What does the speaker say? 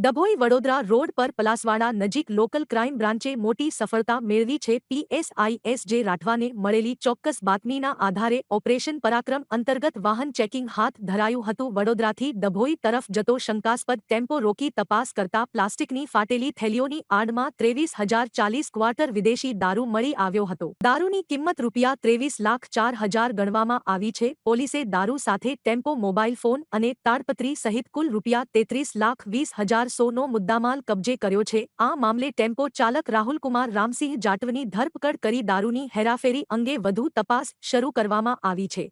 Dabhoi Vadodara road પર પલાસવાડા નજીક local crime બ્રાન્ચે મોટી સફળતા મેળવી છે. પીએસઆઈએસ જે રાઠવાને મળેલી ચોક્કસ બાતમીના આધારે ઓપરેશન પરાક્રમ અંતર્ગત વાહન ચેકિંગ હાથ ધરાયું હતું. વડોદરાથી ડભોઈ તરફ જતો શંકાસ્પદ ટેમ્પો રોકી તપાસ કરતા પ્લાસ્ટિકની ફાટેલી થેલીઓની આડમાં ત્રેવીસ હજાર ચાલીસ ક્વાર્ટર વિદેશી દારૂ મળી આવ્યો હતો. દારૂની કિંમત રૂપિયા ત્રેવીસ લાખ ચાર હજાર ગણવામાં આવી છે. પોલીસે દારૂ સાથે ટેમ્પો મોબાઈલ ફોન અને તાડપત્રી સહિત કુલ રૂપિયા તેત્રીસ લાખ વીસ હજાર સોનો મુદ્દામાલ કબજે કર્યો છે. આ મામલે ટેમ્પો ચાલક રાહુલકુમાર રામસિંહ જાટવની ધરપકડ કરી દારૂની હેરાફેરી અંગે વધુ તપાસ શરૂ કરવામાં આવી છે.